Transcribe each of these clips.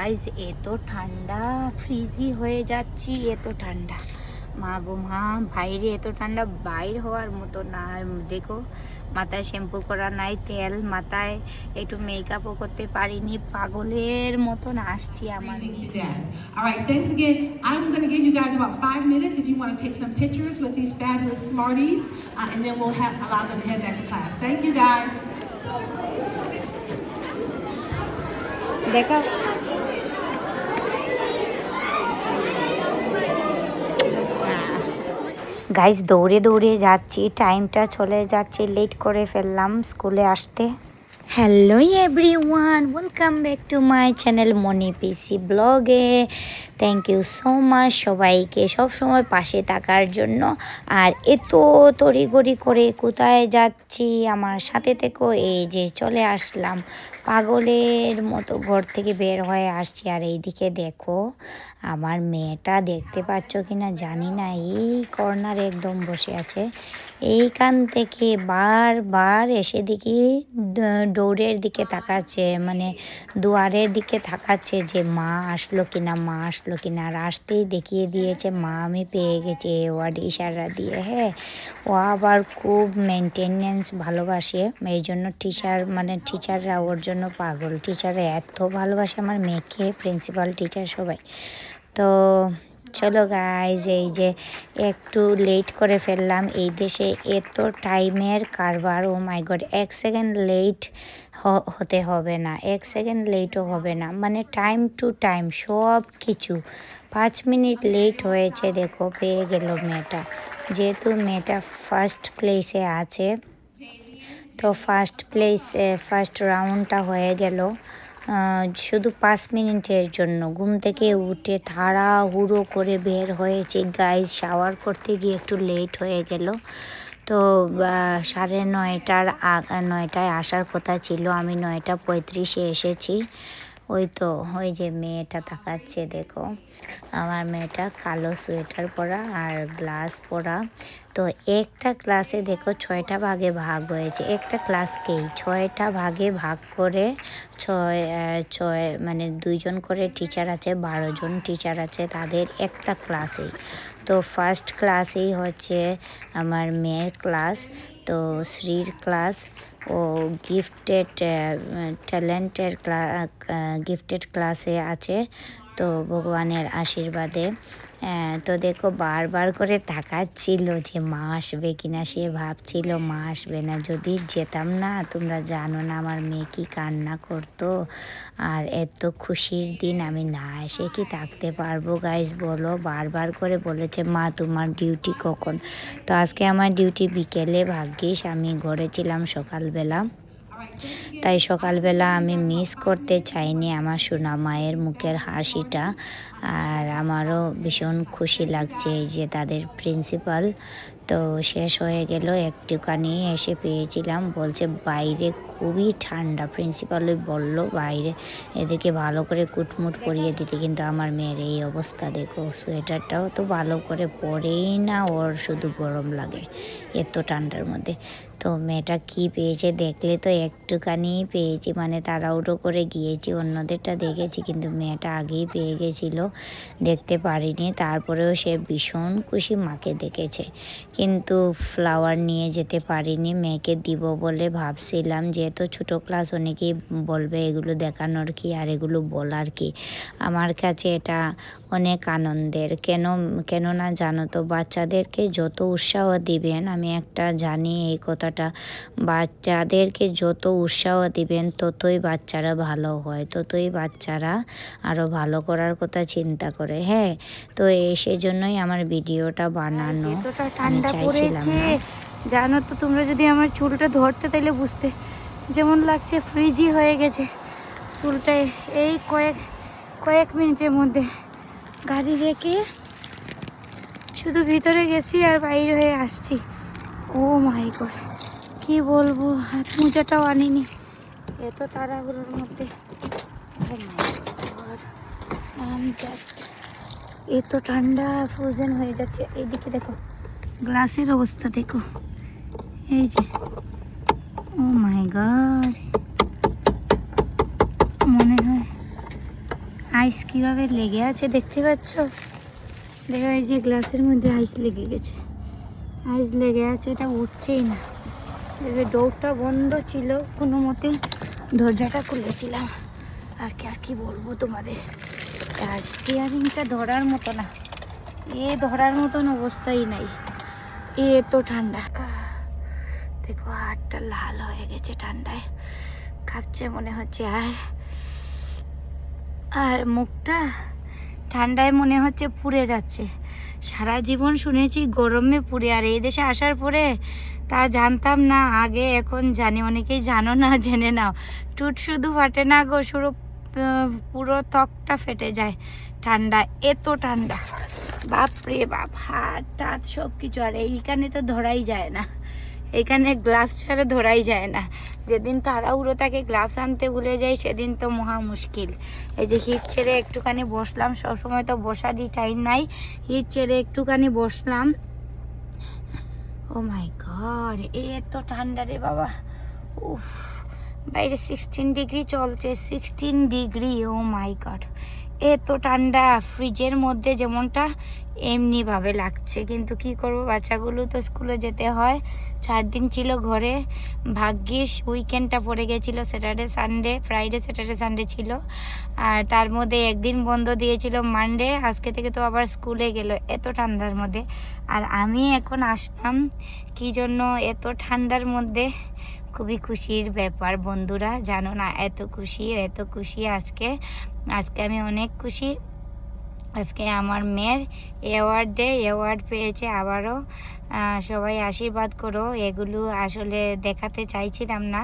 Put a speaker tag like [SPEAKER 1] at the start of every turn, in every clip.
[SPEAKER 1] Guys এত ঠান্ডা ফ্রিজি হয়ে যাচ্ছি এত ঠান্ডা। মা গো মা বাইরে এত ঠান্ডা বাইর হওয়ার মতো না। দেখো মাথায় শ্যাম্পু করা নাই তেল মাথায় একটু মেকআপও করতে পারিনি পাগলের মতন আসছি আমার দেখা গাইজ দৌড়ে দৌড়ে যাচ্ছি টাইমটা চলে যাচ্ছে লেট করে ফেললাম স্কুলে আসতে। Hello everyone welcome back to my channel Moni PC ব্লগে থ্যাংক ইউ সো মাচ সবাইকে সব সময় পাশে থাকার জন্য। আর এত তড়িগড়ি করে কোথায় যাচ্ছি, আমার সাথে থেকেও এই যে চলে আসলাম, পাগলের মতো ঘর থেকে বের হয়ে আসছি। আর এইদিকে দেখো, আমার মেয়েটা দেখতে পাচ্ছ কি না জানি না। এই কর্নারে একদম বসে আছে। এইখান থেকে বারবার এসে দেখি দৌড়ের দিকে তাকাচ্ছে মানে দুয়ারের দিকে তাকাচ্ছে যে মা আসলো কিনা, মা আসলো কিনা। আর আসতেই দেখিয়ে দিয়েছে, মা, আমি পেয়ে গেছে ওয়ার্ড ইশারা দিয়ে। হ্যাঁ ও আবার খুব মেনটেনেন্স ভালোবাসে। এই জন্য টিচার মানে টিচাররা ওর জন্য পাগল। টিচাররা এত ভালোবাসে, আমার মেয়েকে প্রিন্সিপাল টিচার সবাই। তো চলো গাইজ এই যে একটু লেট করে ফেললাম। এই দেশে এত টাইমের কারবার ও মাই গড এক সেকেন্ড লেট হতে হবে না, এক সেকেন্ড লেটও হবে না। মানে টাইম টু টাইম সব কিছু। পাঁচ মিনিট লেট হয়েছে, দেখো, পেয়ে গেল মেয়েটা। যেহেতু মেয়েটা ফার্স্ট প্লেসে আছে, তো ফার্স্ট প্লেস ফার্স্ট রাউন্ডটা হয়ে গেল। শুধু পাঁচ মিনিটের জন্য। ঘুম থেকে উঠে তাড়াহুড়ো করে বের হয়েছে। গাইজ শাওয়ার করতে গিয়ে একটু লেট হয়ে গেল। তো সাড়ে নয়টার নয়টায় আসার কথা ছিল। আমি নয়টা পঁয়ত্রিশে এসেছি। ওই তো, ওই যে মেয়েটা তাকাচ্ছে, দেখো। আমার মেয়েটা কালো সোয়েটার পরা আর গ্লাস পরা। তো একটা ক্লাসে দেখো ছয়টা ভাগে ভাগ হয়েছে। একটা ক্লাসকেই ছয়টা ভাগে ভাগ করে ছয় ছয় মানে দুইজন করে টিচার আছে, বারো জন টিচার আছে তাদের একটা ক্লাসেই। তো ফার্স্ট ক্লাসেই হচ্ছে আমার মেয়ের ক্লাস তো শ্রীর ক্লাস ও গিফটেড ট্যালেন্টের ক্লা গিফটেড ক্লাসে আছে। তো ভগবানের আশীর্বাদে। তো দেখো বারবার করে তাকাচ্ছিল যে মা আসবে কিনা সে ভাবছিল, মা আসবে না। যদি যেতাম না, তোমরা জানো না আমার মেয়ে কি কান্না করতো। আর এত খুশির দিন আমি না এসে কি থাকতে পারব গাইজ বলো? বারবার করে বলেছে, মা, তোমার ডিউটি কখন? তো আজকে আমার ডিউটি বিকেলে, ভাগ্যিস, আমি ঘরে ছিলাম সকালবেলা। তাই সকালবেলা আমি মিস করতে চাইনি আমার সোনা মায়ের মুখের হাসিটা। আর আমারও ভীষণ খুশি লাগছে এই যে তাদের প্রিন্সিপাল তো শেষ হয়ে গেল, একটুখানি এসে পেয়েছিলাম। বলছে, বাইরে খুবই ঠান্ডা। প্রিন্সিপালই বলল, বাইরে এদেরকে ভালো করে কুটমুট পরিয়ে দিতে। কিন্তু আমার মেয়ের এই অবস্থা, দেখো, সোয়েটারটাও তো ভালো করে পরেই না, ওর শুধু গরম লাগে এত ঠান্ডার মধ্যে। তো মেয়েটা কি পেয়েছে দেখলে তো একটুখানি পেয়েছি মানে তাড়াহুড়ো করে গিয়েছি, অন্যদেরটা দেখেছি, কিন্তু মেয়েটা আগেই পেয়ে গেছিল। দেখতে পারিনি। তারপরেও সে ভীষণ খুশি মাকে দেখেছে। কিন্তু ফ্লাওয়ার নিয়ে যেতে পারিনি, মেয়েকে দিব বলে ভাবছিলাম যেহেতু ছোটো ক্লাস অনেকেই বলবে এগুলো দেখানোর কি আর এগুলো বলার কি? আমার কাছে এটা অনেক আনন্দের। কেন কেন না জানো তো, বাচ্চাদেরকে যত উৎসাহ দিবেন, আমি একটা জানি এই কথাটা, বাচ্চাদেরকে যত উৎসাহ দিবেন, ততই বাচ্চারা ভালো হয়, ততই বাচ্চারা আরও ভালো করার কথা চিন্তা করে হ্যাঁ? তো সেজন্যই আমার ভিডিওটা বানানো।
[SPEAKER 2] আমি চাইছিলাম
[SPEAKER 1] জানো তো তোমরা যদি আমার চুলটা ধরতে তাইলে বুঝতে যেমন লাগছে ফ্রিজি হয়ে গেছে। চুলটা এই কয়েক কয়েক মিনিটের মধ্যে গাড়ি রেখে শুধু ভিতরে গেছি আর বাইরে হয়ে আসছি। ও মাই গড কি বলব? হাত মোজাটাও আনিনি। এত তাড়াহুড়োর মধ্যে। জাস্ট এত ঠান্ডা ফ্রোজেন হয়ে যাচ্ছে। এইদিকে দেখো গ্লাসের অবস্থা দেখো। এই যে ও মাই গড মনে হয় আইস কীভাবে লেগে আছে দেখতে পাচ্ছ? দেখো এই যে গ্লাসের মধ্যে আইস লেগে গেছে। আইস লেগে আছে, এটা উঠছেই না। এবার ডোরটা বন্ধ ছিল, কোনো মতে দরজাটা খুলেছিলাম। আর কি আর কি বলব তোমাদের? স্টিয়ারিংটা ধরার মতো না। এ ধরার মতন অবস্থাই নাই। এ তো ঠান্ডা। দেখো হাতটা লাল হয়ে গেছে ঠান্ডায়। কাঁপছে মনে হচ্ছে আর। আর মুখটা ঠান্ডায় মনে হচ্ছে পুড়ে যাচ্ছে। সারা জীবন শুনেছি গরমে পুড়ে আর এই দেশে আসার পরে তা জানতাম না। আগে এখন জানি অনেকেই জানো না জেনে নাও। টুট শুধু ফাটে না গো আহ, পুরো ত্বকটা ফেটে যায়। ঠান্ডা, এত ঠান্ডা। বাপরে বাপ, হাত টাত সব কিছু। আর এইখানে তো ধরাই যায় না। এখানে গ্লাভস ছাড়া ধরাই যায় না। যেদিন তাড়াহুড়ো তাকে গ্লাভস আনতে ভুলে যাই, সেদিন তো মহা মুশকিল। এই যে হিট ছেড়ে একটুখানি বসলাম, সবসময় তো বসারই টাইম নাই। হিট ছেড়ে একটুখানি বসলাম। ও মাই গড এত ঠান্ডা রে বাবা। উফ। বাইরে সিক্সটিন ডিগ্রি চলছে sixteen degree oh my god এত ঠান্ডা ফ্রিজের মধ্যে যেমনটা, এমনিভাবে লাগছে। কিন্তু কি করব, বাচ্চাগুলো তো স্কুলে যেতে হয়। চার দিন ছিল ঘরে। ভাগ্যিস উইকেন্ডটা পড়ে গেছিল Saturday Sunday Friday Saturday Sunday ছিল। আর তার মধ্যে একদিন বন্ধ দিয়েছিল মানডে আজকে থেকে তো আবার স্কুলে গেল, এত ঠান্ডার মধ্যে। আর আমি এখন আসলাম, কি জন্য এত ঠান্ডার মধ্যে? খুবই খুশির ব্যাপার বন্ধুরা, জানো না, এত খুশি এত খুশি আজকে। আজকে আমি অনেক খুশি। আজকে আমার মেয়ের অ্যাওয়ার্ড অ্যাওয়ার্ড পেয়েছে আবারও। সবাই আশীর্বাদ করো, এগুলো আসলে দেখাতে চাইছিলাম না।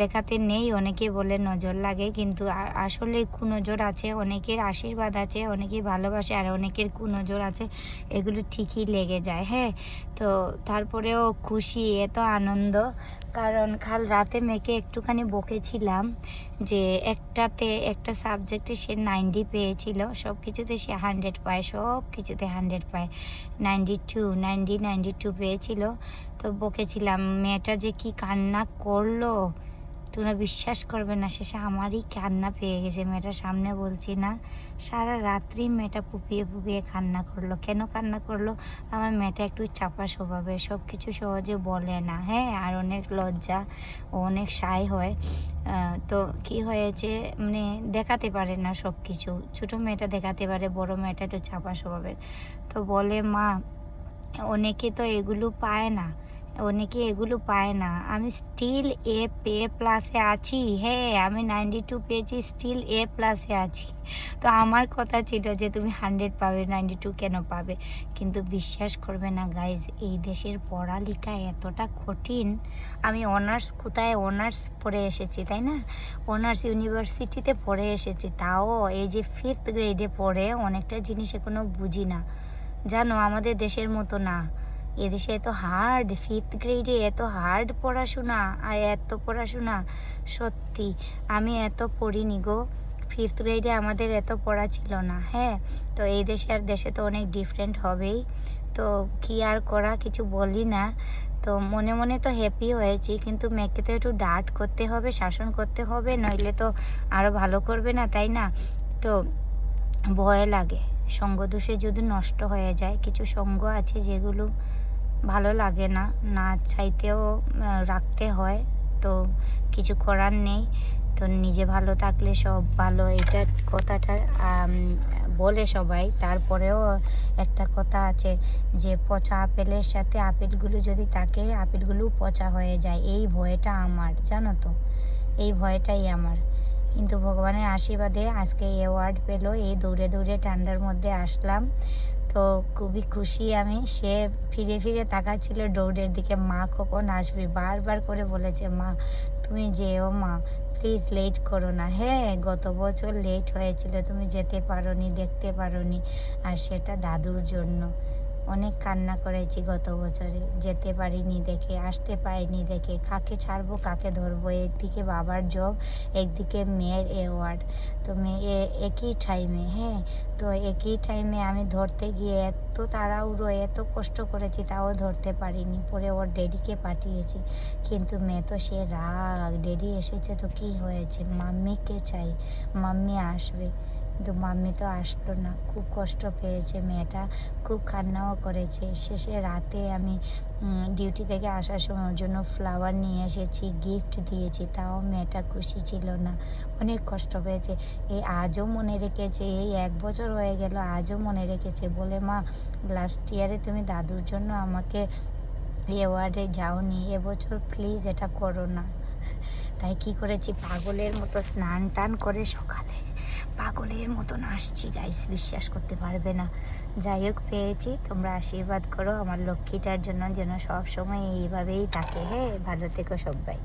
[SPEAKER 1] দেখাতে নেই। অনেকে বলে নজর লাগে, কিন্তু আসলে কুনজর আছে, অনেকের আশীর্বাদ আছে অনেকে ভালোবাসে, আর অনেকের কুনজর আছে, এগুলো ঠিকই লেগে যায় হ্যাঁ? তো তারপরেও খুশি এত আনন্দ। কারণ কাল রাতে মেয়েকে একটুখানি বকেছিলাম যে একটাতে একটা সাবজেক্টে সে নাইনটি পেয়েছিল সব কিছুতে সে হান্ড্রেড পায় সব কিছুতে হান্ড্রেড পায়। Ninety two, ninety ninety two পেয়েছিল। তো বকেছিলাম, মেয়েটা যে কি কান্না করল? তোমরা বিশ্বাস করবে না, শেষে আমারই কান্না পেয়ে গেছে। মেয়েটা সামনে বলছি, না, সারা রাত্রি মেয়েটা পুপিয়ে পুপিয়ে কান্না করল। কেন কান্না করল? আমার মেয়েটা একটু চাপা স্বভাবের সব কিছু সহজে বলে না। হ্যাঁ আর অনেক লজ্জা ও অনেক সাই হয়। তো কি হয়েছে? মানে দেখাতে পারে না সব কিছু ছোটো মেয়েটা দেখাতে পারে, বড় মেয়েটা একটু চাপা স্বভাবের। তো বলে, মা, অনেকে তো এগুলো পায় না। অনেকে এগুলো পায় না। আমি স্টিল এ পে প্লাসে আছি। হ্যাঁ আমি নাইনটি টু পেয়েছি স্টিল এ প্লাসে আছি। তো আমার কথা ছিল যে তুমি হান্ড্রেড পাবে নাইনটি টু কেন পাবে? কিন্তু বিশ্বাস করবে না গাইজ এই দেশের পড়ালেখা এতটা কঠিন। আমি অনার্স কোথায়? অনার্স পড়ে এসেছি, তাই না? অনার্স ইউনিভার্সিটিতে পড়ে এসেছি। তাও এই যে ফিফথ গ্রেডে পড়ে, অনেকটা জিনিস এখনও বুঝি না। জানো, আমাদের দেশের মতো না। এদেশে এত হার্ড ফিফথ গ্রেডে এত হার্ড পড়াশোনা আর এত পড়াশোনা। সত্যি, আমি এত পড়িনি গো। ফিফথ গ্রেডে আমাদের এত পড়া ছিল না হ্যাঁ? তো এই দেশে আর দেশে তো অনেক ডিফারেন্ট হবেই। তো কি আর করা, কিছু বলি না। তো মনে মনে তো হ্যাপি হয়েছি, কিন্তু মেয়েকে তো একটু ডাট করতে হবে, শাসন করতে হবে, নইলে তো আরও ভালো করবে না, তাই না? তো ভয় লাগে। সঙ্গ দোষে যদি নষ্ট হয়ে যায়, কিছু সঙ্গ আছে যেগুলো ভালো লাগে না। না চাইতেও রাখতে হয়। তো কিছু করার নেই। তো নিজে ভালো থাকলে সব ভালো। এটা কথাটা বলে সবাই। তারপরেও একটা কথা আছে যে, পচা আপেলের সাথে আপেলগুলো যদি থাকে আপেলগুলো পচা হয়ে যায়। এই ভয়টা আমার, জানো তো? এই ভয়টাই আমার। কিন্তু ভগবানের আশীর্বাদে আজকে অ্যাওয়ার্ড পেল। এই দৌড়ে দৌড়ে ঠান্ডার মধ্যে আসলাম। তো খুবই খুশি আমি। সে ফিরে ফিরে তাকাচ্ছিল ডৌড়ের দিকে। মা, কখন আসবে? বারবার করে বলেছে, মা, তুমি যেও মা, প্লিজ লেট করো না। হ্যাঁ গত বছর লেট হয়েছিল, তুমি যেতে পারো নি দেখতে পারো নি আর সেটা দাদুর জন্য। অনেক কান্না করেছি গত বছরে। যেতে পারিনি দেখে, আসতে পারিনি দেখে। কাকে ছাড়বো, কাকে ধরবো? একদিকে বাবার জব একদিকে মেয়ের অ্যাওয়ার্ড তো মেয়ে একই টাইমে হ্যাঁ? তো একই টাইমে আমি ধরতে গিয়ে এত তাড়াহুড়ো, এত কষ্ট করেছি, তাও ধরতে পারিনি। পরে ওর ড্যাডিকে পাঠিয়েছি। কিন্তু মেয়ে তো সে রাগ। ড্যাডি এসেছে তো কি হয়েছে? মাম্মিকে চাই। মাম্মি আসবে। কিন্তু মাম্মি তো আসলো না। খুব কষ্ট পেয়েছে মেয়েটা, খুব কান্নাও করেছে। শেষে রাতে আমি ডিউটি থেকে আসার সময় ওর জন্য ফ্লাওয়ার নিয়ে এসেছি গিফট দিয়েছি, তাও মেয়েটা খুশি ছিল না। অনেক কষ্ট পেয়েছে। এই আজও মনে রেখেছে, এই এক বছর হয়ে গেল, আজও মনে রেখেছে বলে, মা লাস্ট ইয়ারে তুমি দাদুর জন্য আমাকে অ্যাওয়ার্ডে যাওনি, এবছর প্লিজ এটা করো না। তাই কি করেছি পাগলের মতো স্নান টান করে সকালে পাগলের মতন আসছি গাইস বিশ্বাস করতে পারবে না। যাই হোক, পেয়েছি, তোমরা আশীর্বাদ করো, আমার লক্ষ্মীটার জন্য যেন সবসময় এইভাবেই থাকে। হ্যাঁ ভালো থেকো সবাই।